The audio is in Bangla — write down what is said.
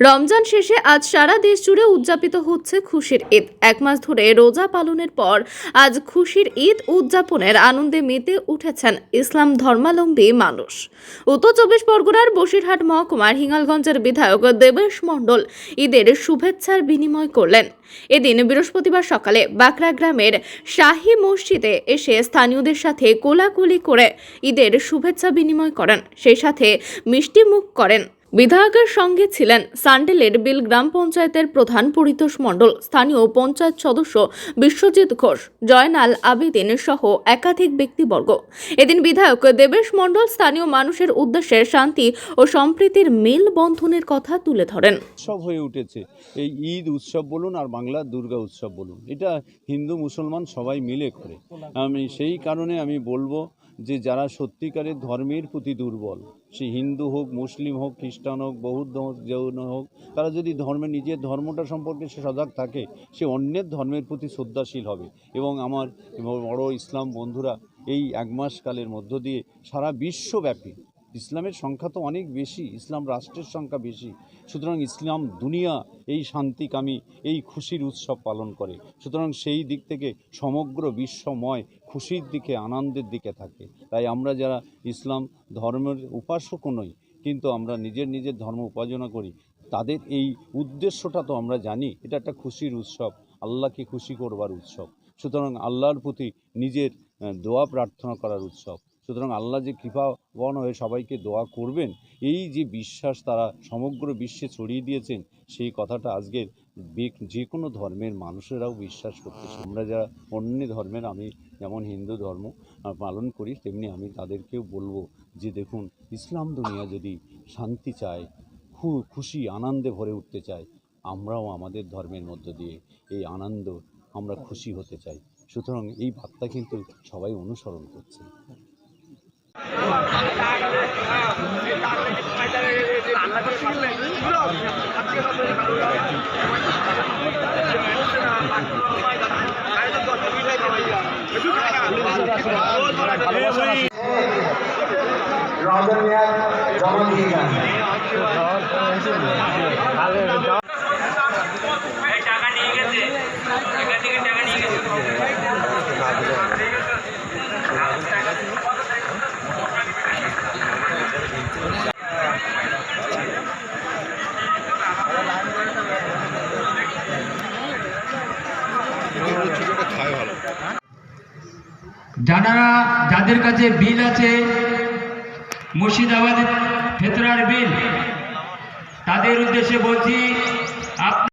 রমজান শেষে আজ সারা দেশ জুড়ে উদযাপিত হচ্ছে খুশির ঈদ। এক মাস ধরে রোজা পালনের পর আজ খুশির ঈদ উদযাপনের আনন্দে মেতে উঠেছেন ইসলাম ধর্মাবলম্বী মানুষ। উত্তর চব্বিশ পরগনার বসিরহাট মহকুমার হিঙ্গালগঞ্জের বিধায়ক দেবেশ মণ্ডল ঈদের শুভেচ্ছার বিনিময় করলেন। এদিন বৃহস্পতিবার সকালে বাঁকড়া গ্রামের শাহী মসজিদে এসে স্থানীয়দের সাথে কোলাকুলি করে ঈদের শুভেচ্ছা বিনিময় করেন। সেই সাথে মিষ্টি মুখ করেন। বিধায়কের সঙ্গে ছিলেন সান্ডেলের বিল গ্রাম পঞ্চায়েতের প্রধান পরিতোষ মণ্ডল, স্থানীয় পঞ্চায়েত সদস্য বিশ্বজিৎ ঘোষ, জয়নাল আবেদিন সহ একাধিক ব্যক্তিবর্গ। এদিন বিধায়ক দেবেশ মণ্ডল স্থানীয় মানুষের উদ্দেশ্যে শান্তি ও সম্প্রীতির মেল বন্ধনের কথা তুলে ধরেন। উৎসব হয়ে উঠেছে। এই ঈদ উৎসব বলুন আর বাংলার দুর্গা উৎসব বলুন, এটা হিন্দু, মুসলমান সবাই মিলে করে। আমি সেই কারণে আমি বলব যে যারা সত্যিকারের ধর্মের প্রতি দুর্বল সে হিন্দু হোক, মুসলিম হোক, খ্রিস্টান হোক, বৌদ্ধ হোক, জৈন হোক, তারা যদি ধর্মে নিজের ধর্মটা সম্পর্কে সে সজাগ থাকে, সে অন্যের ধর্মের প্রতি শ্রদ্ধাশীল হবে। এবং আমার বড় ইসলাম বন্ধুরা, এই এক মাস কালের মধ্য দিয়ে সারা বিশ্বব্যাপী ইসলামের সংখ্যা তো অনেক বেশি, ইসলাম রাষ্ট্রের সংখ্যা বেশি। সুতরাং ইসলাম দুনিয়া, এই শান্তিকামী এই খুশির উৎসব পালন করে। সুতরাং সেই দিক থেকে সমগ্র বিশ্বময় খুশির দিকে, আনন্দের দিকে থাকে। তাই আমরা যারা ইসলাম ধর্মের উপাসকও নই, কিন্তু আমরা নিজের নিজের ধর্ম উপার্জনা করি, তাদের এই উদ্দেশ্যটা তো আমরা জানি, এটা একটা খুশির উৎসব, আল্লাহকে খুশি করবার উৎসব। সুতরাং আল্লাহর প্রতি নিজের দোয়া প্রার্থনা করার উৎসব। সুতরাং আল্লাহ যে কৃপাবন হয়ে সবাইকে দোয়া করবেন, এই যে বিশ্বাস তারা সমগ্র বিশ্বে ছড়িয়ে দিয়েছেন, সেই কথাটা আজকের যে কোনো ধর্মের মানুষেরাও বিশ্বাস করতেছে আমরা যারা অন্য ধর্মের, আমি যেমন হিন্দু ধর্ম পালন করি, তেমনি আমি তাদেরকেও বলব যে দেখুন, ইসলাম দুনিয়া যদি শান্তি চায়, খু- খুশি, আনন্দে ভরে উঠতে চায়, আমরাও আমাদের ধর্মের মধ্য দিয়ে এই আনন্দ আমরা খুশি হতে চাই। সুতরাং এই বার্তা কিন্তু সবাই অনুসরণ করছে। রজত জমা দিয়ে যান যারা যাদের কাছে বিল আছে মুর্শিদাবাদের ভেতরার বিল তাদের উদ্দেশ্যে বলছি